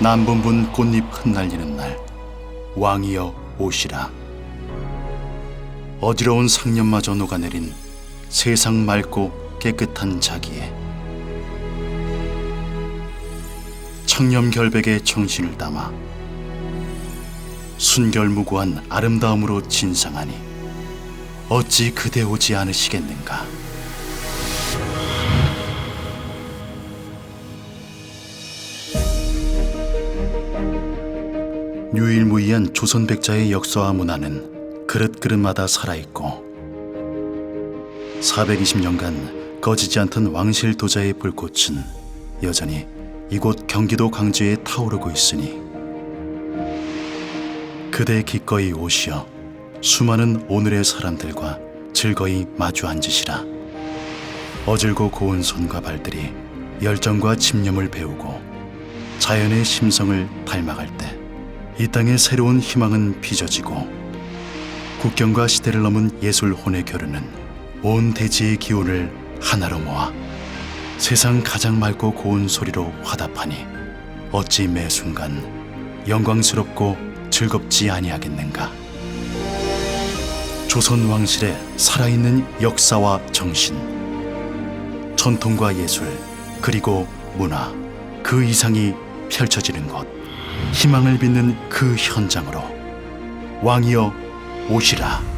남분분 꽃잎 흩날리는 날 왕이여 오시라. 어지러운 상념마저 녹아내린 세상 맑고 깨끗한 자기에 청렴 결백의 정신을 담아 순결무구한 아름다움으로 진상하니 어찌 그대 오지 않으시겠는가 유일무이한 조선 백자의 역사와 문화는 그릇그릇마다 살아있고 420년간 꺼지지 않던 왕실 도자의 불꽃은 여전히 이곳 경기도 광주에 타오르고 있으니 그대 기꺼이 오시어 수많은 오늘의 사람들과 즐거이 마주 앉으시라. 어질고 고운 손과 발들이 열정과 집념을 배우고 자연의 심성을 닮아갈 때 이 땅의 새로운 희망은 빚어지고 국경과 시대를 넘은 예술 혼의 교류는 온 대지의 기운을 하나로 모아 세상 가장 맑고 고운 소리로 화답하니 어찌 매 순간 영광스럽고 즐겁지 아니하겠는가? 조선 왕실의 살아있는 역사와 정신 전통과 예술 그리고 문화 그 이상이 펼쳐지는 곳 희망을 빚는 그 현장으로 왕이여 오시라